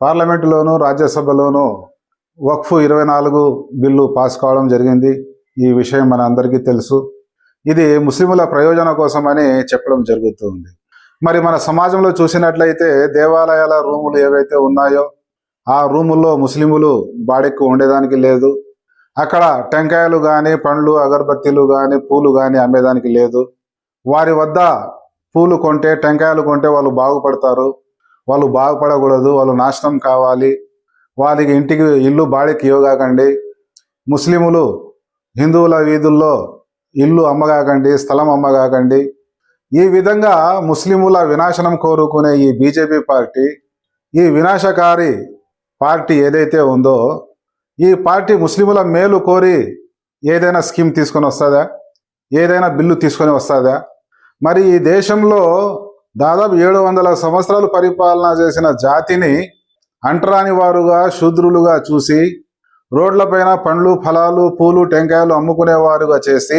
పార్లమెంటులోను రాజ్యసభలోను వక్ఫ్ ఇరవై నాలుగు bill pass కావడం జరిగింది. ఈ విషయం మన అందరికీ తెలుసు. ఇది ముస్లిముల ప్రయోజనం కోసమని చెప్పడం జరుగుతుంది మరి మన సమాజంలో చూసినట్లయితే దేవాలయాల రూములు ఏవైతే ఉన్నాయో ఆ రూముల్లో ముస్లిములు బాడెక్కు ఉండేదానికి లేదు. అక్కడ టెంకాయలు కానీ పండ్లు అగరబత్తీలు కానీ పూలు కానీ అమ్మేదానికి లేదు. వారి వద్ద పూలు కొంటే టెంకాయలు కొంటే వాళ్ళు బాగుపడతారు. వాళ్ళు బాగుపడకూడదు వాళ్ళు నాశనం కావాలి. వాళ్ళకి ఇంటికి ఇల్లు బాడికి ఇవ్వగాకండి. ముస్లిములు హిందువుల వీధుల్లో ఇల్లు అమ్మగాకండి స్థలం అమ్మగాకండి. ఈ విధంగా ముస్లిముల వినాశనం కోరుకునే ఈ బీజేపీ పార్టీ ఈ వినాశకారి పార్టీ ఏదైతే ఉందో ఈ పార్టీ ముస్లిముల మేలు కోరి ఏదైనా స్కీమ్ తీసుకొని వస్తుందా? ఏదైనా బిల్లు తీసుకొని వస్తుందా? మరి ఈ దేశంలో దాదాపు ఏడు వందల సంవత్సరాలు పరిపాలన చేసిన జాతిని అంటరాని వారుగా శూద్రులుగా చూసి రోడ్లపైన పండ్లు ఫలాలు పూలు టెంకాయలు అమ్ముకునేవారుగా చేసి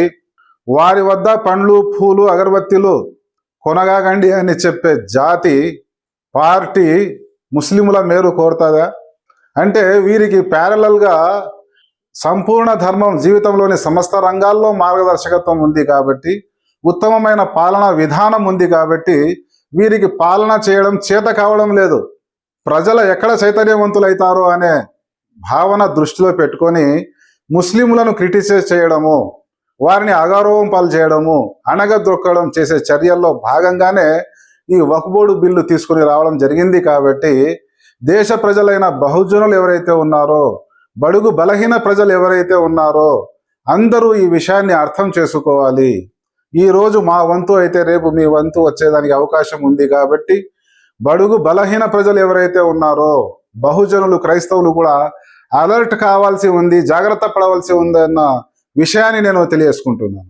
వారి వద్ద పండ్లు పూలు అగరబత్తీలు కొనగాకండి అని చెప్పే జాతి పార్టీ ముస్లిముల మేలు కోరుతుందా? అంటే వీరికి ప్యారలల్గా సంపూర్ణ ధర్మం జీవితంలోని సమస్త రంగాల్లో మార్గదర్శకత్వం ఉంది కాబట్టి ఉత్తమమైన పాలన విధానం ఉంది కాబట్టి వీరికి పాలన చేయడం చేత కావడం లేదు. ప్రజల ఎక్కడ చైతన్యవంతులైతారో అనే భావన దృష్టిలో పెట్టుకొని ముస్లింలను క్రిటిసైజ్ చేయడము వారిని అగౌరవం పాలు చేయడము అణగదొక్కడం చేసే చర్యల్లో భాగంగానే ఈ వక్బోర్డు బిల్లు తీసుకుని రావడం జరిగింది కాబట్టి దేశ ప్రజలైన బహుజనులు ఎవరైతే ఉన్నారో బడుగు బలహీన ప్రజలు ఎవరైతే ఉన్నారో అందరూ ఈ విషయాన్ని అర్థం చేసుకోవాలి. ఈ రోజు మా వంతు అయితే రేపు మీ వంతు వచ్చేదానికి అవకాశం ఉంది కాబట్టి బడుగు బలహీన ప్రజలు ఎవరైతే ఉన్నారో బహుజనులు క్రైస్తవులు కూడా అలర్ట్ కావాల్సి ఉంది జాగ్రత్త పడవలసి ఉందన్న విషయాన్ని నేను తెలియజేసుకుంటున్నాను.